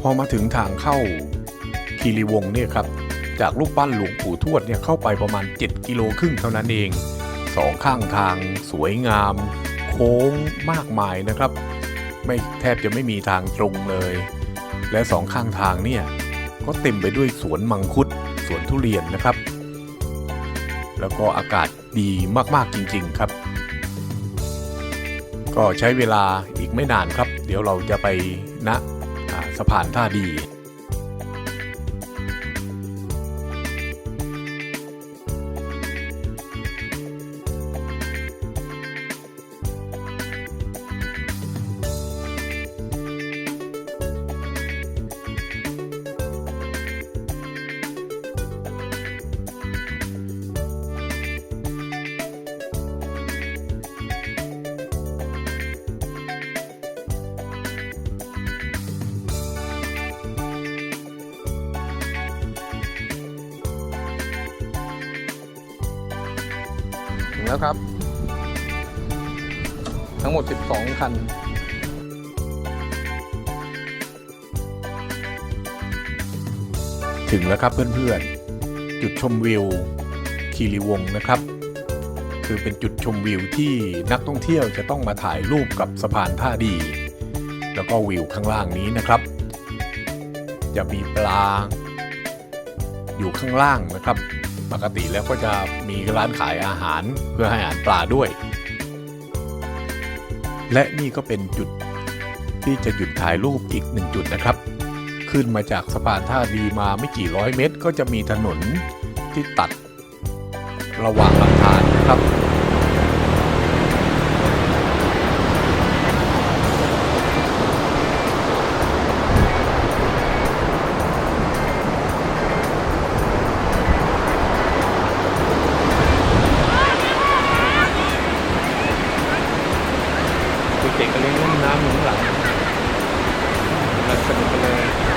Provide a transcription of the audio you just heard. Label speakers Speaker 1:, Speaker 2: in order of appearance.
Speaker 1: พอมาถึงทางเข้าคีรีวงเนี่ยครับ จากรูปปั้นหลวงปู่ทวดเนี่ยเข้าไปประมาณ 7 กิโลครึ่งเท่านั้นเองสองข้างทางสวยงาม โค้งมากมายนะครับ ไม่แทบจะไม่มีทางตรงเลย และสองข้างทางเนี่ยก็เต็มไปด้วยสวนมังคุดสวนทุเรียนนะครับ แล้วก็อากาศดีมากๆจริง ๆครับ ก็ใช้เวลาอีกไม่นานครับ เดี๋ยวเราจะไปณอ่า สะพานท่าดี แล้วครับ ทั้งหมด 12 คันถึงแล้วครับเพื่อนๆ จุดชมวิวคีรีวงนะครับ คือเป็นจุดชมวิวที่นักท่องเที่ยวจะต้องมาถ่ายรูปกับสะพานท่าดี แล้วก็วิวข้างล่างนี้นะครับ จะมีปลา อยู่ข้างล่างนะครับ ปกติแล้วก็จะมีร้านขายอาหารเพื่อให้อาหารปลาด้วย และนี่ก็เป็นจุดที่จะหยุดถ่ายรูปอีกหนึ่งจุดนะครับ ขึ้นมาจากสะพานท่าดีมาไม่กี่ร้อยเมตร ก็จะมีถนนที่ตัดระหว่างลำธารนะครับ ด็กๆก็เล่นน้ำอยู่ข้างหลังกำลังสนุกกันเลย